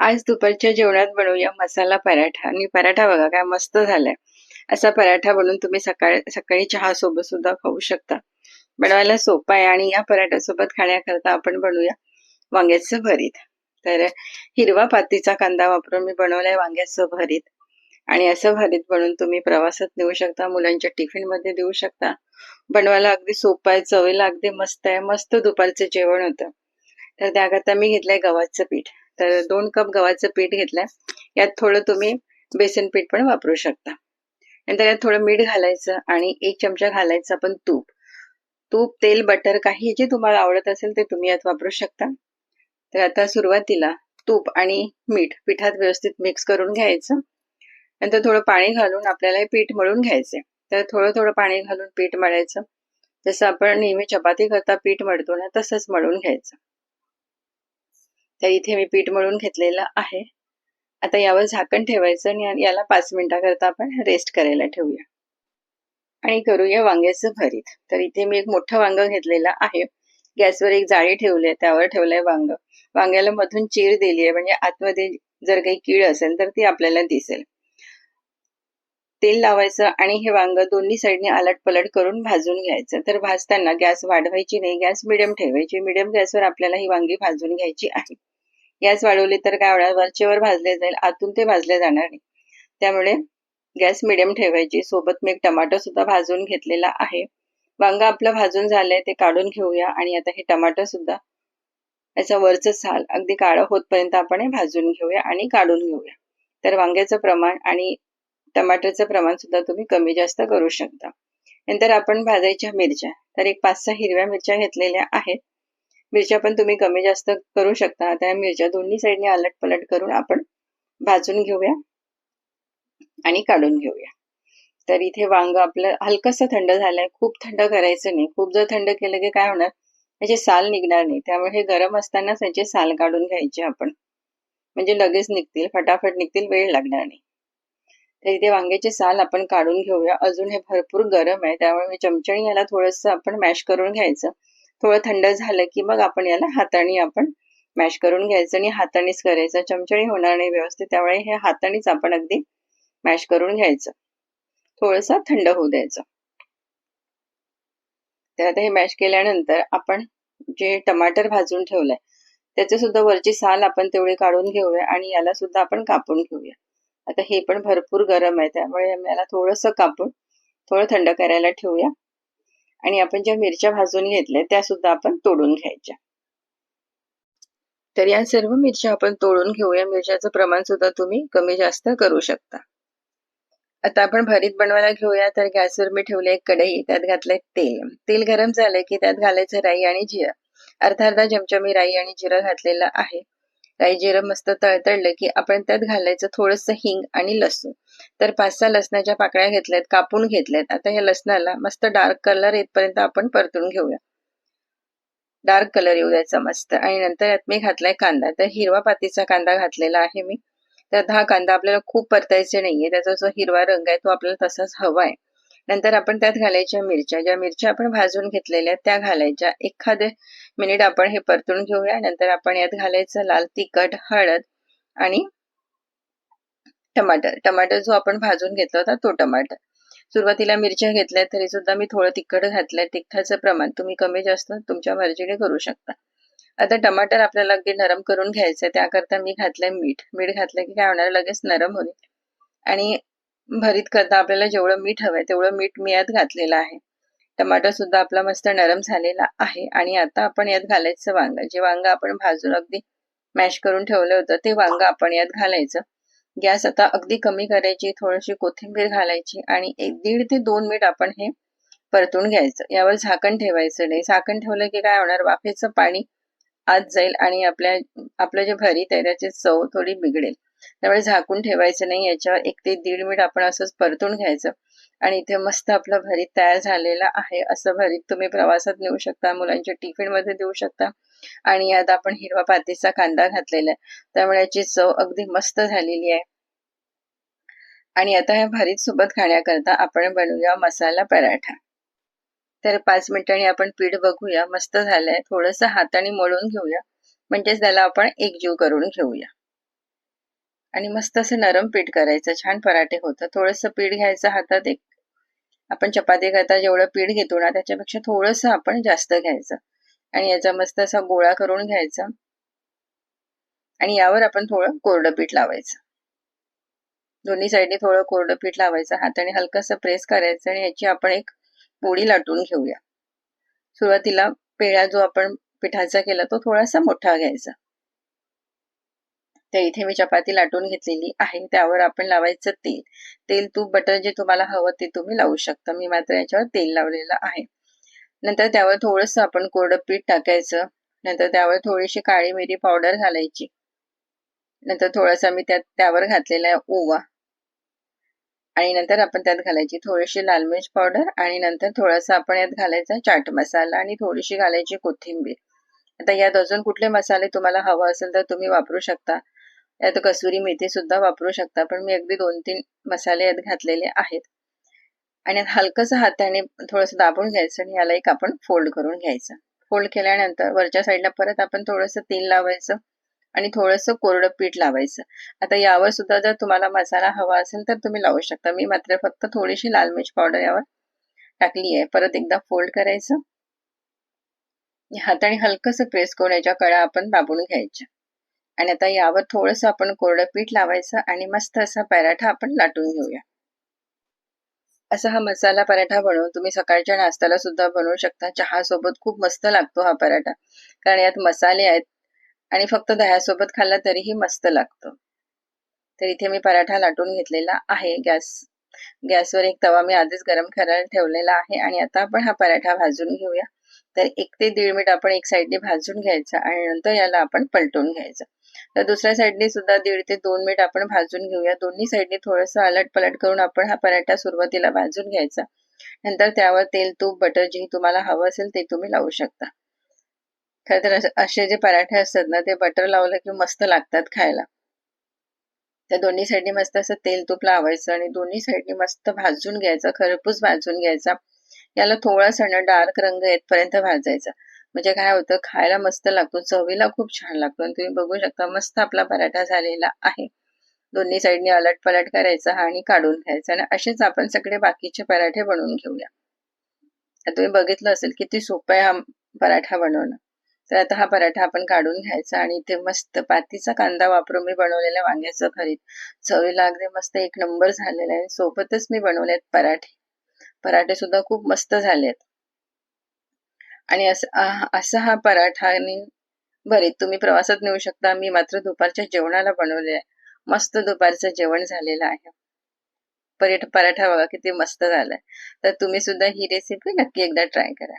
आज दुपारच्या जेवणात बनवूया मसाला पराठा. आणि पराठा बघा काय मस्त झालाय. असा पराठा बनवून तुम्ही सकाळी सकाळी चहा सोबत सुद्धा खाऊ शकता. बनवायला सोपा आहे आणि या पराठ्यासोबत खाण्याकरता आपण बनवूया वांग्याचं भरीत. तर हिरवा पातीचा कांदा वापरून मी बनवलाय वांग्याचं भरीत. आणि असं भरीत बनवून तुम्ही प्रवासात नेऊ शकता मुलांच्या टिफिनमध्ये देऊ शकता. बनवायला अगदी सोपं आहे चवीला अगदी मस्त आहे मस्त दुपारचं जेवण होतं. तर त्याकरता मी घेतलंय गव्हाचं पीठ. तर दोन कप गव्हाचं पीठ घेतलंय. यात थोडं तुम्ही बेसन पीठ पण वापरू शकता. नंतर यात थोडं मीठ घालायचं आणि एक चमचा घालायचं आपण तूप. तूप तेल बटर काही जे तुम्हाला आवडत असेल ते तुम्ही यात वापरू शकता. तर आता सुरुवातीला तूप आणि मीठ पिठात व्यवस्थित मिक्स करून घ्यायचं. नंतर थोडं पाणी घालून आपल्याला हे पीठ मळून घ्यायचंय. तर थोडं थोडं पाणी घालून पीठ मळायचं. जसं आपण नेहमी चपाती करता पीठ मळतो ना तसंच मळून घ्यायचं. तर इथे मी पीठ मळून घेतलेलं आहे. आता यावर झाकण ठेवायचं आणि याला पाच मिनिटाकरता आपण रेस्ट करायला ठेवूया. आणि करूया वांग्याचं भरीत. तर इथे मी एक मोठं वांग घेतलेलं आहे. गॅसवर एक जाळी ठेवली आहे. त्यावर ठेवलंय वांग. वांग्याला मधून चीर दिली आहे म्हणजे आतमध्ये जर काही कीड असेल तर ती आपल्याला दिसेल. तेल लावायचं आणि हे वांग दोन्ही साईडने अलट पलट करून भाजून घ्यायचं. तर भाजताना गॅस वाढवायची नाही गॅस मिडियम ठेवायची. मिडियम गॅसवर आपल्याला ही वांगी भाजून घ्यायची आहे. गॅस वाढवली तर काय होणार? वरचेवर भाजले जाईल आतून ते भाजले जाणार नाही. त्यामुळे गॅस मिडियम ठेवायची. सोबत मी एक टमाटर सुद्धा भाजून घेतलेला आहे. वांग आपलं भाजून झालंय ते काढून घेऊया. आणि आता हे टमाटर सुद्धा याचं वरचं साल अगदी काळं होतपर्यंत आपण हे भाजून घेऊया आणि काढून घेऊया. तर वांग्याचं प्रमाण आणि टमाटरचं प्रमाण सुद्धा तुम्ही कमी जास्त करू शकता. नंतर आपण भाजायच्या मिरच्या तर एक पाच सहा हिरव्या मिरच्या घेतलेल्या आहेत. मिरच्या पण तुम्ही कमी जास्त करू शकता. त्या मिरच्या दोन्ही साईडने आलट पलट करून आपण भाजून घेऊया आणि काढून घेऊया. तर इथे वांग आपलं हलकस थंड झालंय. खूप थंड करायचं नाही. खूप जर थंड केलं की काय होणार? त्याचे साल निघणार नाही. त्यामुळे हे गरम असतानाच त्याचे साल काढून घ्यायचे आपण. म्हणजे लगेच निघतील. फटाफट निघतील. वेळ लागणार नाही. तर इथे वांग्याचे साल आपण काढून घेऊया. अजून हे भरपूर गरम आहे त्यामुळे चमचणी याला थोडस आपण मॅश करून घ्यायचं. थोडं थंड झालं की मग आपण याला हाताने आपण मॅश करून घ्यायचं आणि हातानेच करायचं. चमचणी होणार नाही व्यवस्थित त्यामुळे हे हातानेच आपण अगदी मॅश करून घ्यायचं. थोडस थंड होऊ द्यायचं. तर आता हे मॅश केल्यानंतर आपण जे टमाटर भाजून ठेवलंय त्याचे सुद्धा वरची साल आपण तेवढी काढून घेऊया आणि याला सुद्धा आपण कापून घेऊया. आता हे पण भरपूर गरम आहे त्यामुळे याला थोडंसं कापून थोडं थंड करायला ठेवूया. आणि आपण ज्या मिरच्या भाजून घेतल्या त्या सुद्धा आपण तोडून घ्यायच्या. तर या सर्व मिरच्या आपण तोडून घेऊया. मिरच्याचं प्रमाण सुद्धा तुम्ही कमी जास्त करू शकता. आता आपण भरीत बनवायला घेऊया. तर गॅसवर मी ठेवले एक कढई. त्यात घातलंय तेल. तेल गरम झालंय की त्यात घालायचं राई आणि जिरं. अर्धा अर्धा चमचा मी राई आणि जिरं घातलेला आहे. राई जिरं मस्त तळतळलं की आपण त्यात घालायचं थोडस हिंग आणि लसूण. तर पाच सहा लसणाच्या पाकळ्या घेतल्यात कापून घेतल्यात. आता ह्या लसणाला मस्त डार्क कलर येतपर्यंत आपण परतून घेऊया. डार्क कलर येऊ द्यायचा मस्त. आणि नंतर यात मी घातलाय कांदा. तर हिरवा पातीचा कांदा घातलेला आहे मी. त्यात हा कांदा आपल्याला खूप परतायचे नाहीये. त्याचा जो हिरवा रंग आहे तो आपल्याला तसाच हवा आहे नंतर आपण त्यात घालायच्या मिरच्या. ज्या मिरच्या आपण भाजून घेतलेल्या त्या घालायच्या. एखादे मिनिट आपण हे परतून घेऊया. नंतर आपण यात घालायचं लाल तिखट हळद आणि टमाटर. टमाटर जो आपण भाजून घेतला होता तो टमाटर. सुरुवातीला मिरच्या घेतल्या तरी सुद्धा मी थोडं तिखट घातलंय. तिखटाचं प्रमाण तुम्ही कमी जास्त तुमच्या मर्जीने करू शकता. आता टमाटर आपल्याला अगदी नरम करून घ्यायचं त्याकरता मी घातलंय मीठ. मीठ घातलं की काय होणार? लगेच नरम होईल. आणि भरीत करता आपल्याला जेवढं मीठ हवंय तेवढं मीठ मी यात घातलेलं आहे. टमाटर सुद्धा आपला मस्त नरम झालेला आहे आणि आता आपण यात घालायचं वांग. जे वांग आपण भाजून अगदी मॅश करून ठेवलं होतं ते वांग आपण यात घालायचं. गॅस आता अगदी कमी करायची थोडीशी कोथिंबीर घालायची आणि एक दीड ते दोन मिनिट आपण हे परतून घ्यायचं. यावर झाकण ठेवायचं नाही. झाकण ठेवलं की काय होणार? वाफेचं पाणी आत जाईल आणि आपल्या आपलं जे भरीत आहे त्याची चव थोडी बिघडेल. त्यामुळे झाकून ठेवायचं नाही याच्यावर एक ते दीड मिनिट आपण असंच परतून घ्यायचं. आणि इथे मस्त आपलं भरीत तयार झालेलं आहे असं भरीत तुम्ही प्रवासात नेऊ शकता मुलांच्या टिफिनमध्ये देऊ शकता. आणि यात आपण हिरवा पातीचा कांदा घातलेला आहे त्यामुळे याची चव अगदी मस्त झालेली आहे. आणि आता या भरीत सोबत खाण्याकरता आपण बनवूया मसाला पराठा. तर पाच मिनिटांनी आपण पीठ बघूया मस्त झालंय थोडस हाताने मळून घेऊया. म्हणजेच त्याला आपण एकजीव करून घेऊया. आणि मस्त असं नरम पीठ करायचं छान पराठे होतं थोडंसं पीठ घ्यायचं हातात एक. आपण चपाती करता जेवढं पीठ घेतो ना त्याच्यापेक्षा थोडंसं आपण जास्त घ्यायचं. आणि याचा मस्त असा गोळा करून घ्यायचा. आणि यावर आपण थोडं कोरडं पीठ लावायचं. दोन्ही साईडने थोडं कोरडं पीठ लावायचं हाताने हलकंसं प्रेस करायचं आणि याची आपण एक पोळी लाटून घेऊया. सुरुवातीला पेळा जो आपण पिठाचा केला तो थोडासा मोठा घ्यायचा. तर इथे मी चपाती लाटून घेतलेली आहे. त्यावर आपण लावायचं तेल. तेल तूप बटर जे तुम्हाला हवं ते तुम्ही लावू शकता. मी मात्र याच्यावर तेल लावलेलं आहे. नंतर त्यावर थोडस आपण कोरडं पीठ टाकायचं. नंतर त्यावर थोडीशी काळी मिरी पावडर घालायची. नंतर थोडासा मी त्यात त्यावर घातलेला आहे ओवा. आणि नंतर आपण त्यात घालायची थोडीशी लाल मिरच पावडर आणि नंतर थोडासा आपण यात घालायचा चाट मसाला आणि थोडीशी घालायची कोथिंबीर. आता यात अजून कुठले मसाले तुम्हाला हवा असेल तर तुम्ही वापरू शकता. यात कसुरी मेथी सुद्धा वापरू शकता पण मी अगदी दोन तीन मसाले यात घातलेले आहेत. आणि हलकस हाताने थोडस दाबून घ्यायचं आणि याला एक आपण फोल्ड करून घ्यायचं. फोल्ड केल्यानंतर वरच्या साईडला परत आपण थोडंसं तेल लावायचं आणि थोडंसं कोरडं पीठ लावायचं. आता यावर सुद्धा जर तुम्हाला मसाला हवा असेल तर तुम्ही लावू शकता. मी मात्र फक्त थोडीशी लाल मिरची पावडर यावर टाकली आहे. परत एकदा फोल्ड करायचं. हाताने हलकस प्रेस करून याच्या कळा आपण दाबून घ्यायच्या आणि आता यावर थोडस आपण कोरडं पीठ लावायचं आणि मस्त असा पराठा आपण लाटून घेऊया. असा हा मसाला पराठा बनवून तुम्ही सकाळच्या नाश्त्याला सुद्धा बनवू शकता. चहा सोबत खूप मस्त लागतो हा पराठा. कारण यात मसाले आहेत आणि फक्त दह्यासोबत खाल्ला तरीही मस्त लागतो. तर इथे मी पराठा लाटून घेतलेला आहे. गॅस गॅसवर एक तवा मी आधीच गरम करायला ठेवलेला आहे आणि आता आपण हा पराठा भाजून घेऊया. तर एक ते दीड मिनिट आपण एक साईडने भाजून घ्यायचा आणि नंतर याला आपण पलटून घ्यायचं. तर दुसऱ्या साईडने सुद्धा दीड ते दोन मिनिट आपण भाजून घेऊया. दोन्ही साईडने थोडंसं अलट पलट करून आपण हा पराठा सुरुवातीला भाजून घ्यायचा. नंतर त्यावर तेल तूप बटर जे तुम्हाला हवं असेल ते तुम्ही लावू शकता. खर तर असे जे पराठे असतात ना ते बटर लावलं की मस्त लागतात खायला. त्या दोन्ही साईडने मस्त असं तेल तूप लावायचं आणि दोन्ही साईडने मस्त भाजून घ्यायचं. खरपूस भाजून घ्यायचा. याला थोडासा ना डार्क रंग येतपर्यंत भाजायचा. म्हणजे काय होतं खायला मस्त लागतो चवीला खूप छान लागतो आणि तुम्ही बघू शकता मस्त आपला पराठा झालेला आहे. दोन्ही साईडने अलट पलट करायचा आणि काढून घ्यायचा आणि असेच आपण सगळे बाकीचे पराठे बनवून घेऊया. तुम्ही बघितलं असेल किती सोपं आहे हा पराठा बनवणं. तर आता हा पराठा आपण काढून घ्यायचा आणि इथे मस्त पातीचा कांदा वापरून मी बनवलेल्या वांग्याचं खरीद चवीला अगदी मस्त एक नंबर झालेला आहे सोबतच मी बनवलेत पराठे. पराठे सुद्धा खूप मस्त झालेत. आणि असा हा पराठा आणि भरीत तुम्ही प्रवासात नेऊ शकता. मी मात्र दुपारच्या जेवणाला बनवले आहे. मस्त दुपारचं जेवण झालेलं आहे. पराठा बघा किती मस्त झालाय. तर तुम्ही सुद्धा ही रेसिपी नक्की एकदा ट्राय करा.